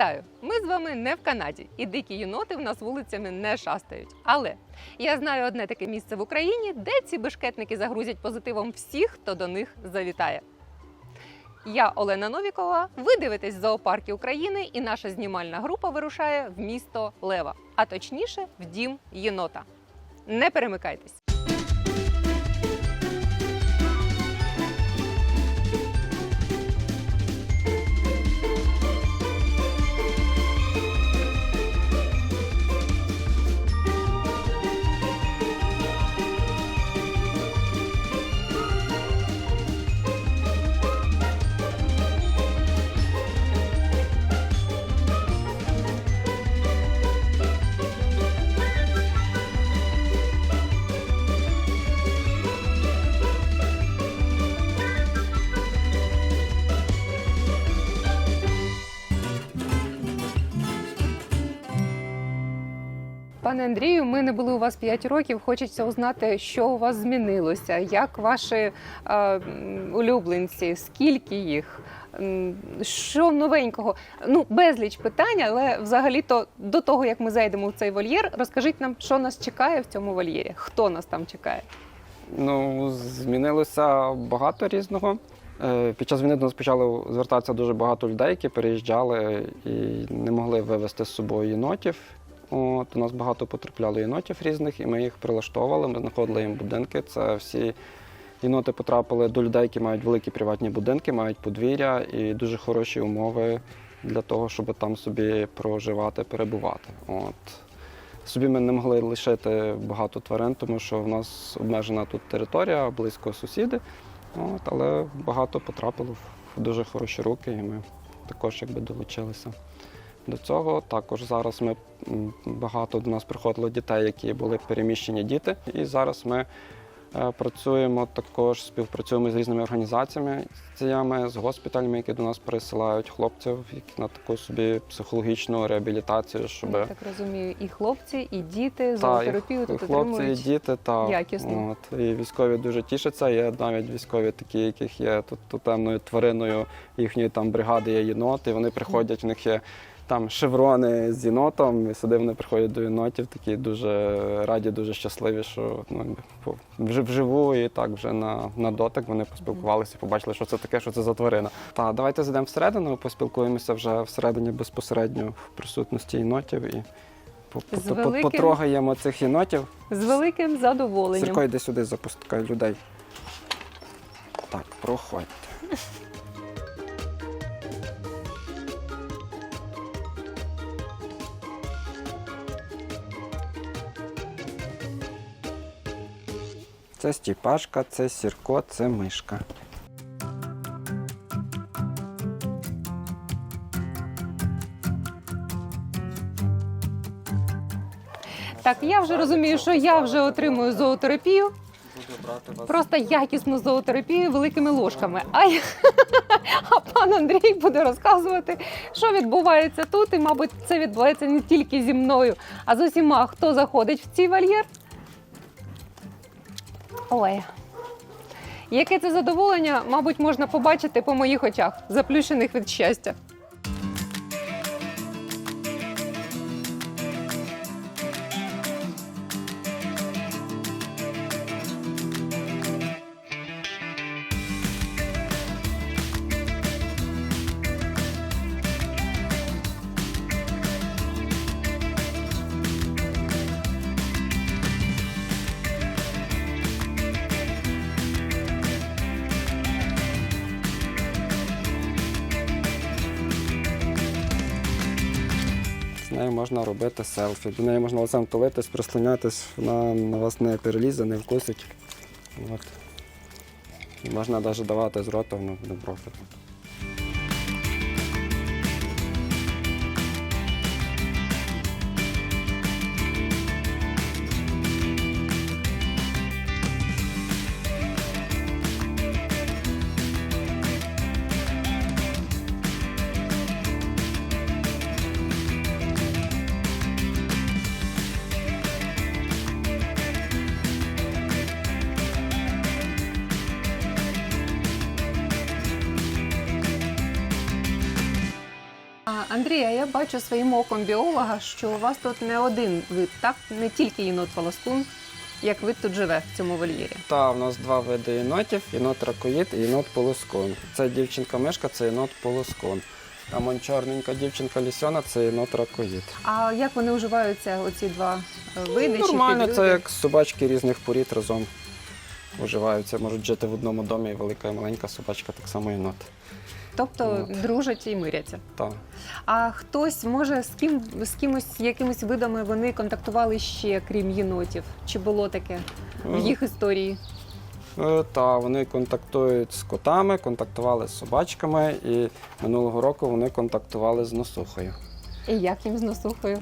Вітаю! Ми з вами не в Канаді, і дикі єноти в нас вулицями не шастають. Але я знаю одне таке місце в Україні, де ці бешкетники загрузять позитивом всіх, хто до них завітає. Я Олена Новікова. Ви дивитесь зоопарки України, і наша знімальна група вирушає в місто Лева, а точніше в дім єнота. Не перемикайтесь. Пане Андрію, ми не були у вас 5 років. Хочеться узнати, що у вас змінилося, як ваші е, улюбленці, скільки їх, що новенького. Ну, безліч питань, але взагалі-то до того, як ми зайдемо в цей вольєр, розкажіть нам, що нас чекає в цьому вольєрі, хто нас там чекає. Ну, змінилося багато різного. Е, Під час війни до нас почали звертатися дуже багато людей, які переїжджали і не могли вивезти з собою єнотів. От, у нас багато потрапляло єнотів різних, і ми їх прилаштовували, ми знаходили їм будинки. Це всі єноти потрапили до людей, які мають великі приватні будинки, мають подвір'я і дуже хороші умови для того, щоб там собі проживати, перебувати. От. Собі ми не могли лишити багато тварин, тому що в нас обмежена тут територія, близько сусіди. От, але багато потрапило в дуже хороші руки, і ми також якби долучилися до цього. Також зараз ми багато до нас приходило дітей, які були переміщені діти. І зараз ми е, працюємо також, співпрацюємо з різними організаціями, з госпіталями, які до нас пересилають хлопців, які на таку собі психологічну реабілітацію, щоб Я так розумію, і хлопці, і діти та, зоотерапію тут хлопці, і діти, та якісно. От, і військові дуже тішаться. Є навіть військові такі, яких є тут тотемною твариною їхньої там бригади є єнот, і вони приходять, в них є там шеврони з єнотом, і сюди вони приходять до єнотів, такі дуже раді, дуже щасливі, що ну, якби, вживу і так вже на, на дотик вони поспілкувалися, побачили, що це таке, що це за тварина. Та давайте зайдемо всередину, поспілкуємося вже всередині безпосередньо в присутності єнотів і великим- потрогаємо цих єнотів. З великим задоволенням. Сірко, йди сюди, запускай людей. Так, проходьте. Це стіпашка, це сірко, це мишка. Так, я вже розумію, що я вже отримую зоотерапію. Просто якісну зоотерапію великими ложками. А, а пан Андрій буде розказувати, що відбувається тут, і, мабуть, це відбувається не тільки зі мною, а з усіма, хто заходить в цей вольєр. Ой. Яке це задоволення, мабуть, можна побачити по моїх очах, заплющених від щастя. Можна робити селфі. До неї можна лицем тулитись, прислонятись, вона на вас не перелізе, не вкусить. От. Можна навіть давати з рота, воно буде профіт. Андрій, а я бачу своїм оком біолога, що у вас тут не один вид, так? Не тільки єнот полоскун, як вид тут живе в цьому вольєрі. Та, в нас два види єнотів: єнот ракоїд і єнот полоскун. Це дівчинка-мишка, це єнот полоскун. Там он чорненька дівчинка лісьона, це єнот ракоїд. А як вони уживаються, оці два е, види? чи Нормально, підвиди? це як собачки різних порід разом уживаються. Можуть жити в одному домі, і велика і маленька собачка, так само єнот. Тобто От. дружать і миряться. Та. А хтось може з ким з кимось, якимись видами вони контактували ще, крім єнотів? Чи було таке в їх історії? Е, Та вони контактують з котами, контактували з собачками, і минулого року вони контактували з носухою. І як їм з носухою?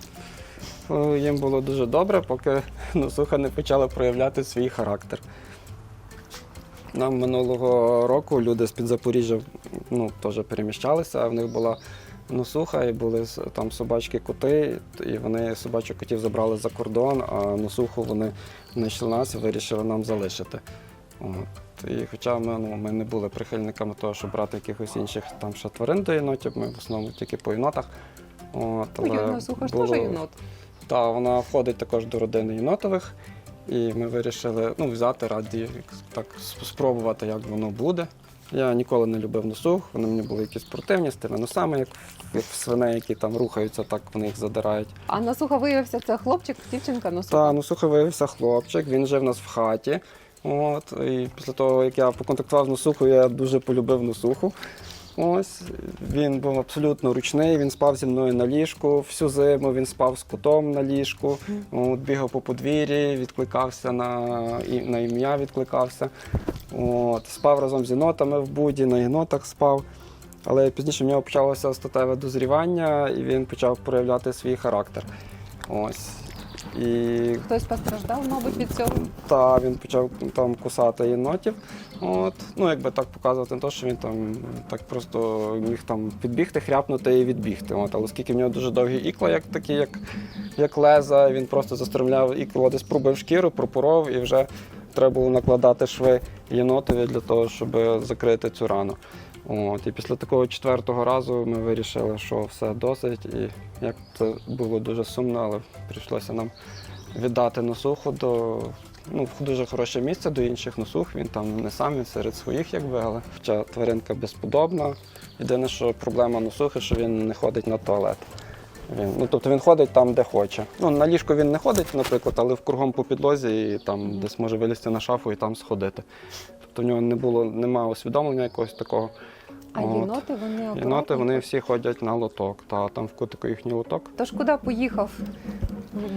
Е, Їм було дуже добре, поки носуха не почала проявляти свій характер. Нам минулого року люди з-під Запоріжжя ну, теж переміщалися, а в них була носуха, і були там собачки-коти, і вони собачок котів забрали за кордон, а носуху вони знайшли нас і вирішили нам залишити. От. І хоча ми, ну, ми не були прихильниками того, щоб брати якихось інших там ще тварин до єнотів, ми в основному тільки по єнотах. От, Ну, але носуха ж було- теж єнот. так, вона входить також до родини єнотових. І ми вирішили ну, взяти раді так спробувати, як воно буде. Я ніколи не любив носух, вони мені були якісь спортивні з тими носами, як, як свиней, які там рухаються, так вони їх задирають. А носуха виявився це хлопчик, дівчинка носуха. Та носуха виявився хлопчик, він жив у нас в хаті. От, і після того, як я поконтактував з носухою, я дуже полюбив носуху. Ось він був абсолютно ручний, він спав зі мною на ліжку всю зиму, він спав з котом на ліжку, от, бігав по подвір'ї, відкликався на, і- на ім'я, відкликався. От, спав разом з єнотами в буді, на єнотах спав. Але пізніше в нього почалося статеве дозрівання, і він почав проявляти свій характер. Ось. І Хтось постраждав, мабуть, від цього. та він почав там кусати єнотів. От. Ну, якби так показувати не то, що він там так просто міг там підбігти, хряпнути і відбігти. От. Але оскільки в нього дуже довгі ікла, як такі, як, як леза, він просто застромляв ікло, десь пробив шкіру, пропоров і вже треба було накладати шви єнотові для того, щоб закрити цю рану. От, і після такого четвертого разу ми вирішили, що все досить. І як це було дуже сумно, але прийшлося нам віддати носуху до ну, в дуже хороше місце до інших носух. Він там не сам, він серед своїх, якби, але хоча тваринка безподобна. Єдине, що проблема носухи, що він не ходить на туалет. Він, ну, тобто він ходить там, де хоче. Ну, на ліжко він не ходить, наприклад, але в кругом по підлозі і там десь може вилізти на шафу і там сходити. Тобто в нього не було, немає усвідомлення якогось такого. А От. єноти вони Єноти вони всі ходять на лоток. Та там в кутику їхній лоток. Тож куди поїхав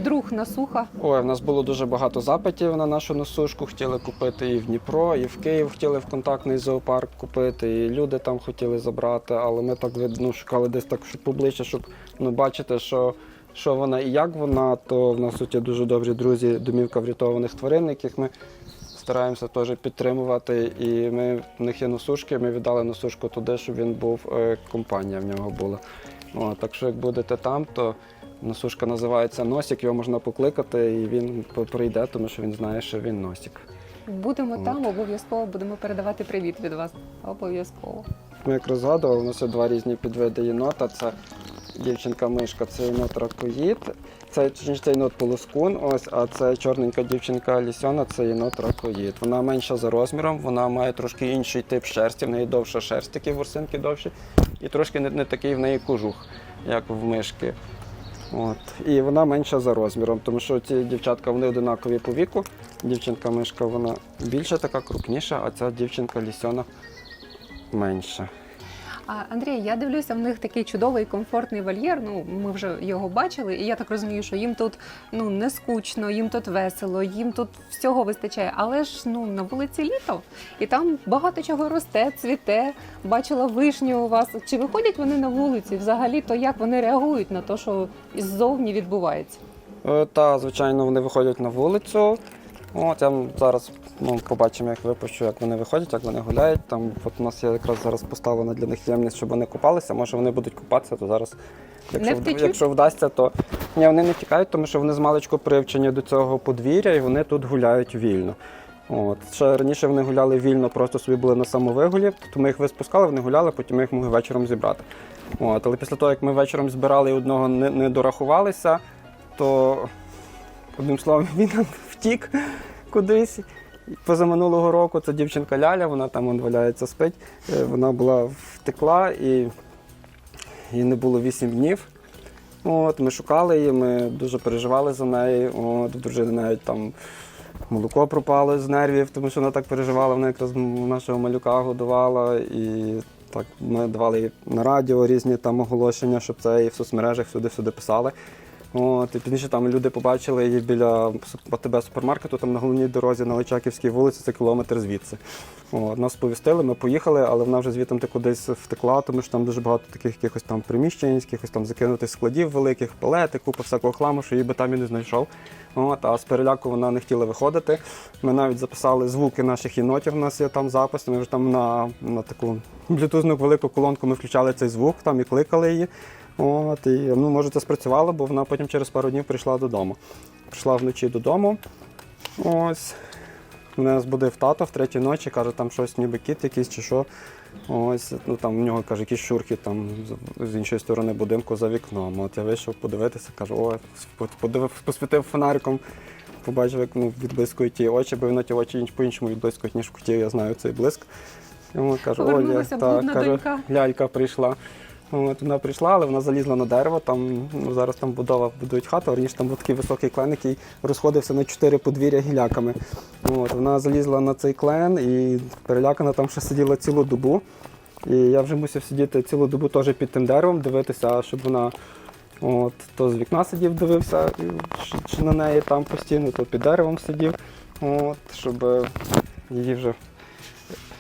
друг носуха? Ой, в нас було дуже багато запитів на нашу носушку. Хотіли купити і в Дніпро, і в Київ хотіли в контактний зоопарк купити, і люди там хотіли забрати, але ми так ну, шукали десь так, щоб поближче, щоб ну, бачити, що, що вона і як вона, то в нас тут є дуже добрі друзі, домівка врятованих тварин, яких ми стараємося теж підтримувати. І ми в них є носушки, ми віддали носушку туди, щоб він був, е, компанія в нього була. О, так що як будете там, то Носушка називається Носік, його можна покликати, і він прийде, тому що він знає, що він Носік. Будемо От. там, обов'язково будемо передавати привіт від вас. Обов'язково. Ми якраз згадували, у нас є два різні підвиди єнота. Це дівчинка-мишка, це єнот ракоїд, це, точніше, це єнот полоскун, ось, а це чорненька дівчинка лісьона, це єнот ракоїд. Вона менша за розміром, вона має трошки інший тип шерсті, в неї довша шерсть, такі ворсинки довші, і трошки не, не такий в неї кожух, як в мишки. От. І вона менша за розміром, тому що ці дівчатка вони одинакові по віку. Дівчинка-мишка вона більша, така крупніша, а ця дівчинка лісьона менша. А Андрій, я дивлюся, в них такий чудовий комфортний вольєр. Ну, ми вже його бачили, і я так розумію, що їм тут ну не скучно, їм тут весело, їм тут всього вистачає. Але ж ну на вулиці літо, і там багато чого росте, цвіте. Бачила вишню у вас. Чи виходять вони на вулиці? Взагалі, то як вони реагують на те, що ззовні відбувається? Е, Та, звичайно, вони виходять на вулицю. От я зараз ну, побачимо, як випущу, як вони виходять, як вони гуляють. Там от у нас є якраз зараз поставлена для них ємність, щоб вони купалися. Може вони будуть купатися, то зараз, якщо, Не вд- якщо вдасться, то ні, вони не тікають, тому що вони з маличку привчені до цього подвір'я і вони тут гуляють вільно. От. Ще раніше вони гуляли вільно, просто собі були на самовигулі, то ми їх виспускали, вони гуляли, потім ми їх могли вечором зібрати. От, але після того, як ми вечором збирали і одного не, не дорахувалися, то одним словом він втік кудись. Позаминулого року це дівчинка Ляля, вона там он валяється, спить. Е, Вона була втекла і їй не було 8 днів. От, ми шукали її, ми дуже переживали за неї. От, дружини навіть там молоко пропало з нервів, тому що вона так переживала, вона якраз нашого малюка годувала. І так ми давали їй на радіо різні там оголошення, щоб це і в соцмережах всюди-всюди писали. От, і пізніше там люди побачили її біля АТБ супермаркету, там на головній дорозі на Личаківській вулиці, це кілометр звідси. От, нас повістили, ми поїхали, але вона вже звідти кудись втекла, тому що там дуже багато таких якихось там приміщень, якихось там закинутих складів великих, палети, купа всякого хламу, що її би там і не знайшов. От, а з переляку вона не хотіла виходити. Ми навіть записали звуки наших єнотів, у нас є там запис. Ми вже там на, на таку блютузну велику колонку ми включали цей звук там і кликали її. От, і ну, може це спрацювало, бо вона потім через пару днів прийшла додому. Прийшла вночі додому. Ось. Мене збудив тато в третій ночі, каже, там щось ніби кіт якийсь чи що. Ось, ну там в нього каже, якісь шурхи там з- іншої сторони будинку за вікном. От я вийшов подивитися, кажу, о, подивив, посвітив фонариком, побачив, як ну, відблискують ті очі, бо воно ті очі по-іншому відблискують, ніж в куті, я знаю цей блиск. Йому кажу, о, я, Повернулася кажу, лялька прийшла. От, вона прийшла, але вона залізла на дерево. Там ну, зараз там будова будують хату, раніше там був такий високий клен, який розходився на чотири подвір'я гіляками. От, вона залізла на цей клен і перелякана там ще сиділа цілу добу. І я вже мусив сидіти цілу добу теж під тим деревом, дивитися, щоб вона от, то з вікна сидів, дивився чи, чи на неї там постійно, то під деревом сидів, от, щоб її вже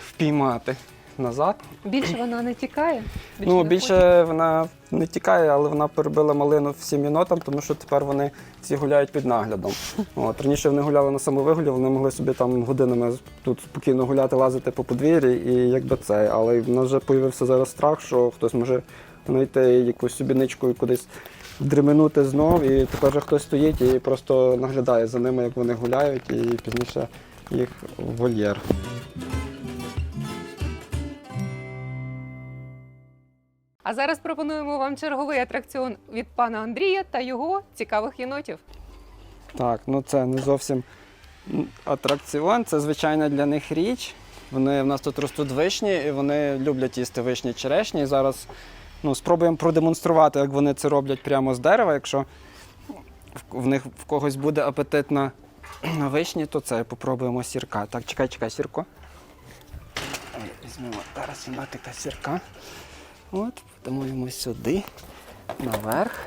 впіймати назад. Більше вона не тікає. Ну, не більше вона не тікає, але вона перебила малину всім єнотам, тому що тепер вони всі гуляють під наглядом. От, раніше вони гуляли на самовигулі, вони могли собі там годинами тут спокійно гуляти, лазити по подвір'ї і якби це. Але в нас вже з'явився зараз страх, що хтось може знайти якусь собі ничку і кудись дременути знов, і тепер вже хтось стоїть і просто наглядає за ними, як вони гуляють, і пізніше їх в вольєр. А зараз пропонуємо вам черговий атракціон від пана Андрія та його цікавих єнотів. Так, ну це не зовсім атракціон, це звичайна для них річ. Вони в нас тут ростуть вишні, і вони люблять їсти вишні черешні. І зараз ну, спробуємо продемонструвати, як вони це роблять прямо з дерева. Якщо в- них в когось буде апетит на, вишні, то це попробуємо сірка. Так, чекай, чекай, сірко. Візьмемо зараз така сірка. От, подамо йому сюди, наверх.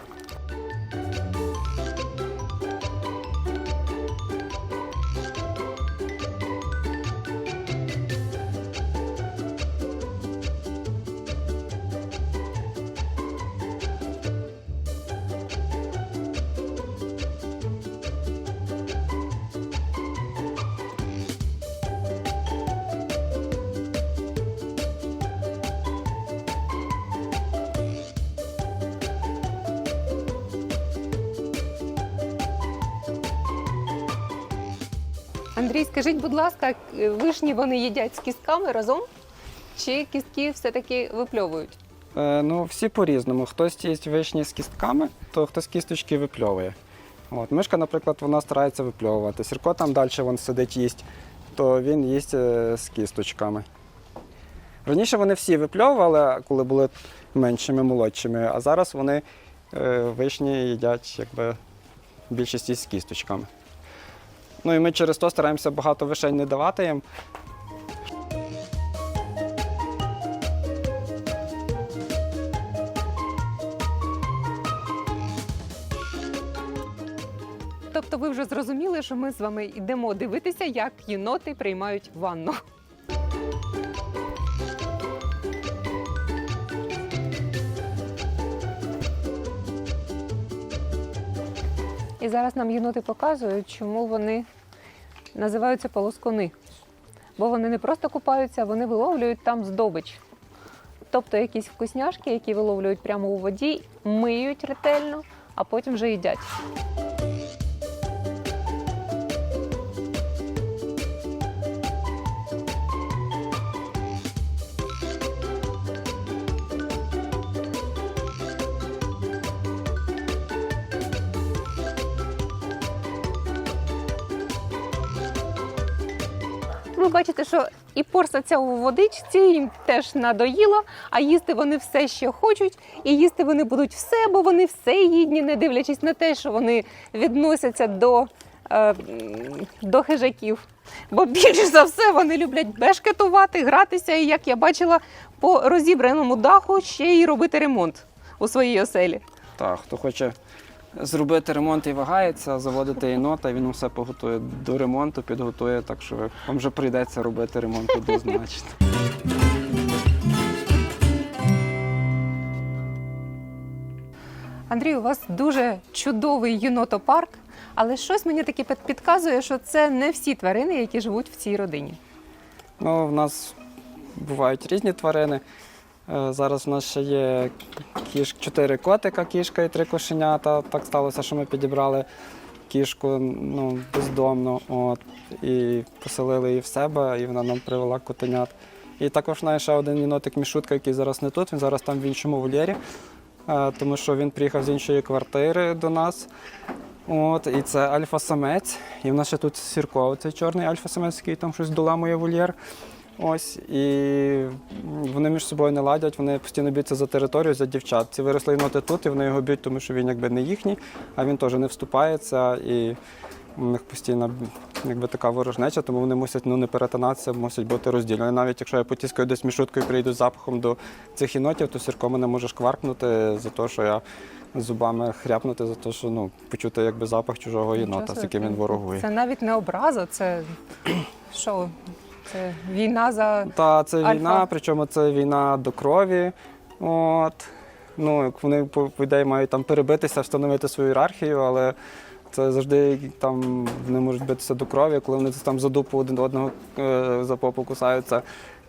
Андрій, скажіть, будь ласка, е, вишні вони їдять з кістками разом? Чи кістки все-таки випльовують? Е, ну, всі по-різному. Хтось їсть вишні з кістками, то хтось кісточки випльовує. От, мишка, наприклад, вона старається випльовувати. Сірко там далі вон сидить їсть, то він їсть е, з кісточками. Раніше вони всі випльовували, коли були меншими, молодшими, а зараз вони е, вишні їдять якби, більшість із кісточками. Ну і ми через то стараємося багато вишень не давати їм, Тобто ви вже зрозуміли, що ми з вами йдемо дивитися, як єноти приймають ванну. І зараз нам єноти показують, чому вони називаються полоскуни. Бо вони не просто купаються, вони виловлюють там здобич. Тобто якісь вкусняшки, які виловлюють прямо у воді, миють ретельно, а потім вже їдять. Ви бачите, що і порсаться у водичці їм теж надоїло, а їсти вони все ще хочуть, і їсти вони будуть все, бо вони все їдні, не дивлячись на те, що вони відносяться до, е, до хижаків. Бо більш за все вони люблять бешкетувати, гратися, і як я бачила по розібраному даху, ще й робити ремонт у своїй оселі. Так, хто хоче зробити ремонт і вагається, заводити єнота, він все поготує до ремонту, підготує, так що вам вже прийдеться робити ремонт однозначно. Андрій, у вас дуже чудовий єнотопарк, але щось мені таки підказує, що це не всі тварини, які живуть в цій родині. Ну, в нас бувають різні тварини. Е, Зараз в нас ще є кіш, чотири котика, кішка і три кошенята. Так сталося, що ми підібрали кішку ну, бездомно. От, і поселили її в себе, і вона нам привела котенят. І також в ще один єнотик Мішутка, який зараз не тут, він зараз там в іншому вольєрі, е, тому що він приїхав з іншої квартири до нас. От, і це альфа-самець. І в нас ще тут сірко, цей чорний альфа-самець, який там щось доламує вольєр. Ось, і вони між собою не ладять, вони постійно б'ються за територію, за дівчат. Ці виросли ноти тут, і вони його б'ють, тому що він якби не їхній, а він теж не вступається. І у них постійно якби, така ворожнеча, тому вони мусять ну, не перетинатися, мусять бути розділені. Навіть якщо я потіскаю десь мішуткою і прийду з запахом до цих єнотів, то сірко мене може шкваркнути за те, що я зубами хряпнути, за те, що ну, почути якби, запах чужого єнота, з яким він ворогує. Це навіть не образа, це що? Це війна за Та це Альфа. війна, причому це війна до крові. От. Ну, як вони по, по ідеї мають там перебитися, встановити свою ієрархію, але це завжди там вони можуть битися до крові, коли вони там за дупу один одного е, за попу кусаються.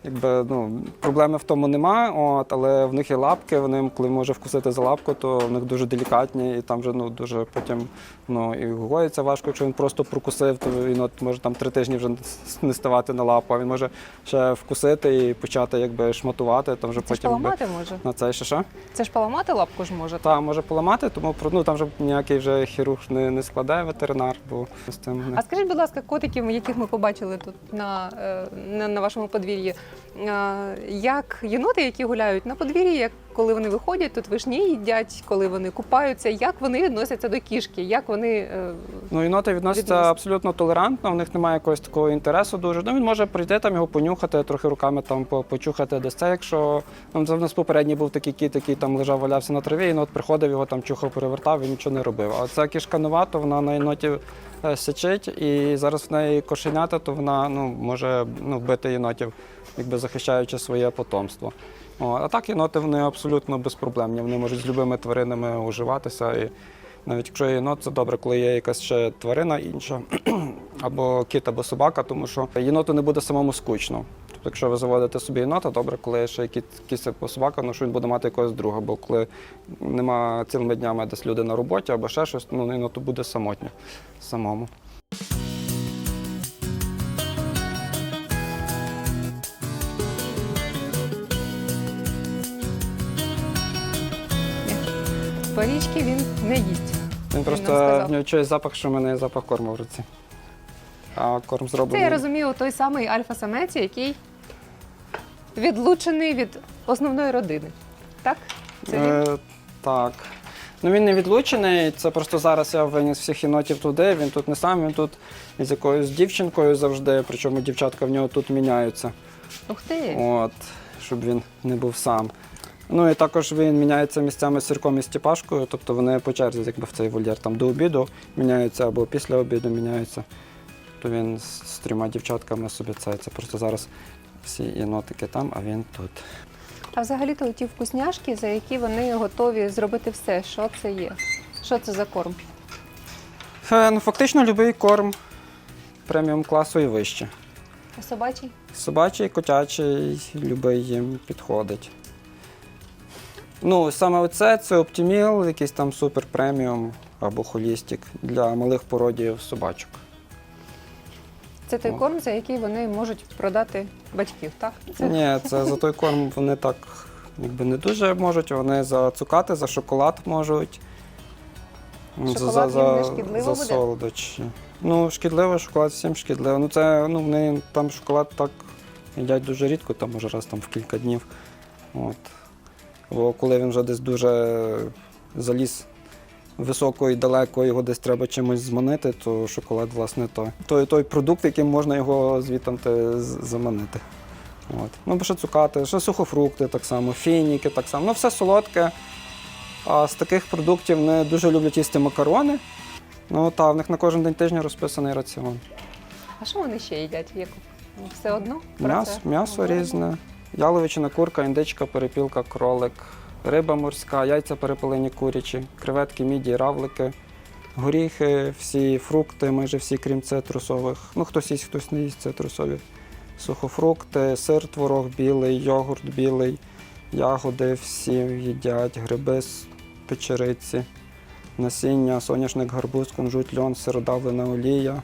Якби, ну, проблеми в тому нема, от, але в них є лапки, вони, коли може вкусити за лапку, то в них дуже делікатні, і там вже ну, дуже потім ну, і гоїться важко, якщо він просто прокусив, то він от, може там три тижні вже не ставати на лапу, а він може ще вкусити і почати якби шматувати, там вже це ж потім якби, поламати може. на це ще що. Це ж поламати лапку ж може. Та може поламати, тому ну, там вже ніякий вже хірург не, не складає ветеринар, бо з цим не А скажіть, будь ласка, котиків, яких ми побачили тут на, е, на, на вашому подвір'ї, як єноти, які гуляють на подвір'ї, як коли вони виходять, тут вишні їдять, коли вони купаються, як вони відносяться до кішки, як вони е, Ну, єноти відносяться Відносно. абсолютно толерантно, в них немає якогось такого інтересу дуже. Ну, він може прийти там його понюхати, трохи руками там почухати десь це, якщо ну, в нас попередній був такий кіт, який там лежав, валявся на траві, єнот приходив, його там чухав, перевертав і нічого не робив. А ця кішка нова, то вона на єноті е, сичить, і зараз в неї кошенята, то вона ну, може ну, бити єнотів, якби захищаючи своє потомство. О, а так єноти вони абсолютно безпроблемні. Вони можуть з любими тваринами уживатися. І навіть якщо єнот, це добре, коли є якась ще тварина інша, або кіт, або собака, тому що єноту не буде самому скучно. Тобто, якщо ви заводите собі єнота, добре, коли є ще кіт, кіт або собака, ну що він буде мати якогось друга, бо коли нема цілими днями десь люди на роботі або ще щось, ну єноту буде самотньо самому. Порічки він не їсть. Він просто в нього чує запах, що в мене запах корму в руці. А корм Це я розумію той самий альфа-самець, який відлучений від основної родини. Так? Це він? Е, так. Ну він не відлучений. Це просто зараз я виніс всіх єнотів туди. Він тут не сам, він тут з якоюсь дівчинкою завжди. Причому дівчатка в нього тут міняються. Ух ти! От, щоб він не був сам. Ну і також він міняється місцями з сірком і стіпашкою, тобто вони по черзі, якби в цей вольєр там до обіду міняються або після обіду міняються. То він з, трьома дівчатками собі це. Це просто зараз всі єнотики там, а він тут. А взагалі-то ті вкусняшки, за які вони готові зробити все. Що це є? Що це за корм? Е, ну, фактично будь-який корм преміум класу і вище. А собачий? Собачий, котячий, любий їм підходить. Ну, саме оце це оптіміл, якийсь там супер преміум або холістик для малих породів собачок. Це той корм, за який вони можуть продати батьків, так? Це Ні, це за той корм вони так якби не дуже можуть. Вони за цукати, за шоколад можуть. Ну, Шоколад їм не шкідливо за буде? солодощі. Ну, шкідливо, шоколад всім шкідливо. Ну, це, ну, вони там шоколад так їдять дуже рідко, там може раз там в кілька днів. От. Бо коли він вже десь дуже заліз високо і далеко, його десь треба чимось зманити, то шоколад, власне, той. Той, той продукт, яким можна його звідти заманити. От. Ну, бо ще цукати, ще сухофрукти так само, фініки так само. Ну, все солодке. А з таких продуктів вони дуже люблять їсти макарони. Ну так, в них на кожен день тижня розписаний раціон. А що вони ще їдять? Як все одно? М'ясо, м'ясо різне, яловичина, курка, індичка, перепілка, кролик, риба морська, яйця перепелені курячі, креветки, міді, равлики, горіхи, всі фрукти, майже всі, крім цитрусових. Ну, хтось їсть, хтось не їсть цитрусові. Сухофрукти, сир, творог білий, йогурт білий, ягоди всі їдять, гриби з печериці, насіння, соняшник, гарбуз, кунжут, льон, сиродавлена олія,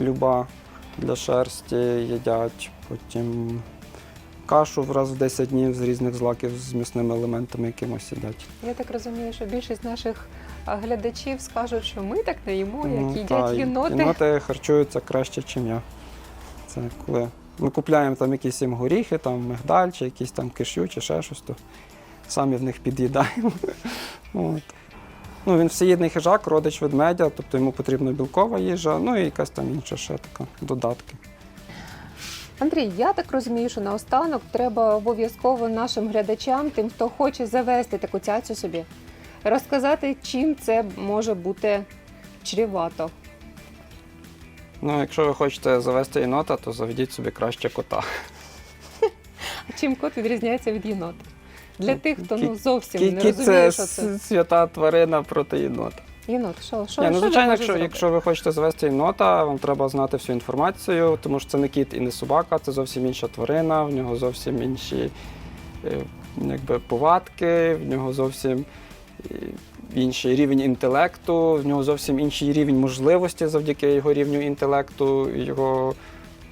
люба для шерсті їдять, потім кашу раз в 10 днів з різних злаків з м'ясними елементами якимось їдять. Я так розумію, що більшість наших глядачів скажуть, що ми так не їмо, як Ну, їдять та, єноти. Єноти харчуються краще, ніж я. Це коли ми купляємо там якісь їм горіхи, там мигдаль, чи якісь там кишю, чи ще щось, то самі в них під'їдаємо. От. Ну, він всеїдний хижак, родич ведмедя, тобто йому потрібна білкова їжа, ну і якась там інша ще така, додатки. Андрій, я так розумію, що наостанок треба обов'язково нашим глядачам, тим, хто хоче завести таку цяцю собі, розказати, чим це може бути чрівато. Ну, якщо ви хочете завести єнота, то заведіть собі краще кота. А чим кот відрізняється від єнота? Для тих, хто ну, зовсім не розуміє, це що це. с- свята тварина проти єнота. Єнот, що, що, Ні, ну, що він звичайно, може якщо, зробити? якщо ви хочете завести єнота, вам треба знати всю інформацію, тому що це не кіт і не собака, це зовсім інша тварина, в нього зовсім інші е, якби, повадки, в нього зовсім е, інший рівень інтелекту, в нього зовсім інший рівень можливості завдяки його рівню інтелекту, його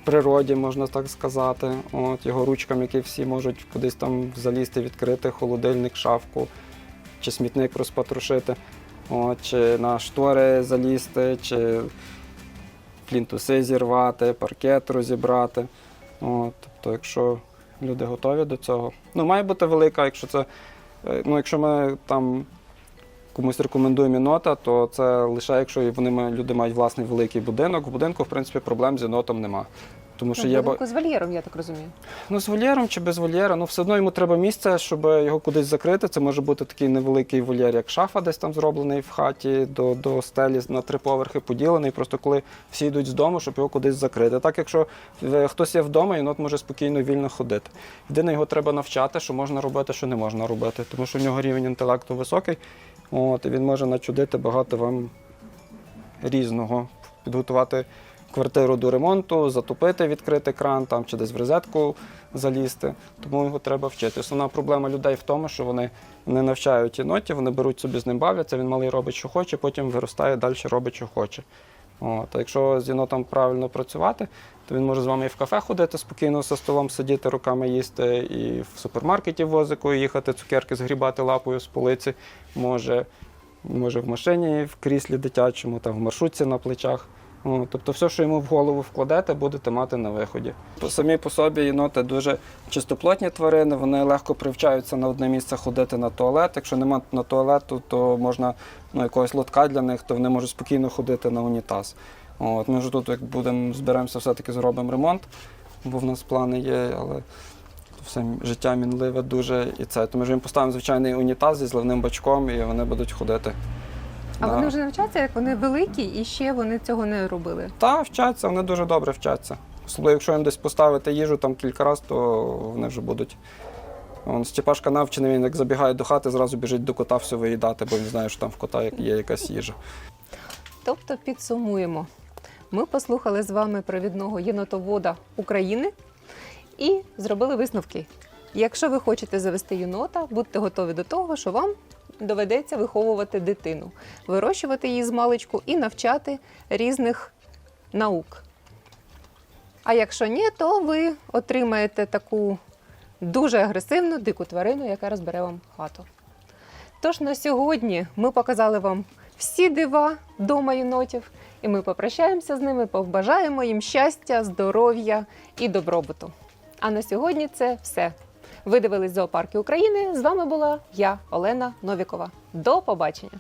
природі, можна так сказати. От, його ручкам, які всі можуть кудись там залізти, відкрити холодильник, шафку чи смітник розпатрушити. Чи на штори залізти, чи плінтуси зірвати, паркет розібрати. От, тобто, якщо люди готові до цього. Ну, має бути велика, якщо це. е, Ну, якщо ми там комусь рекомендуємо єнота, то це лише якщо вони люди мають власний великий будинок. В будинку, в принципі, проблем з єнотом нема. Тому що Ну, є ба- будинку з вольєром, я так розумію. Ну, з вольєром чи без вольєра, ну все одно йому треба місце, щоб його кудись закрити. Це може бути такий невеликий вольєр, як шафа, десь там зроблений в хаті до, до стелі на три поверхи поділений. Просто коли всі йдуть з дому, щоб його кудись закрити. Так, якщо е, хтось є вдома, єнот може спокійно вільно ходити. Єдине, його треба навчати, що можна робити, що не можна робити, тому що в нього рівень інтелекту високий. От, і він може начудити багато вам різного, підготувати квартиру до ремонту, затопити, відкрити кран там, чи десь в розетку залізти. Тому його треба вчити. Основна проблема людей в тому, що вони не навчають єнотів, вони беруть собі з ним бавляться, він малий робить, що хоче, потім виростає далі, робить, що хоче. От, а якщо з єнотом правильно працювати, то він може з вами і в кафе ходити, спокійно за столом сидіти, руками їсти, і в супермаркеті возикою їхати, цукерки згрібати лапою з полиці, може, може в машині, в кріслі дитячому, там, в маршрутці на плечах. Тобто все, що йому в голову вкладете, будете мати на виході. Самі по собі єноти дуже чистоплотні тварини, вони легко привчаються на одне місце ходити на туалет. Якщо немає на туалету, то можна ну, якогось лотка для них, то вони можуть спокійно ходити на унітаз. От, ми вже тут, як будемо зберемося, все-таки зробимо ремонт, бо в нас плани є, але все життя мінливе дуже і це. Тому ж їм поставимо звичайний унітаз зі зливним бачком, і вони будуть ходити. А на- вони вже навчаться, як вони великі, і ще вони цього не робили. Та вчаться, вони дуже добре вчаться. Особливо, якщо їм десь поставити їжу там кілька разів, то вони вже будуть. Он Степашка навчений, він як забігає до хати, зразу біжить до кота все виїдати, бо він знає, що там в кота є якась їжа. Тобто підсумуємо. Ми послухали з вами провідного єнотовода України і зробили висновки. Якщо ви хочете завести єнота, будьте готові до того, що вам доведеться виховувати дитину, вирощувати її з маличку і навчати різних наук. А якщо ні, то ви отримаєте таку дуже агресивну дику тварину, яка розбере вам хату. Тож на сьогодні ми показали вам всі дива дома єнотів, і ми попрощаємося з ними, побажаємо їм щастя, здоров'я і добробуту. А на сьогодні це все. Ви дивились зоопарки України. З вами була я, Олена Новікова. До побачення!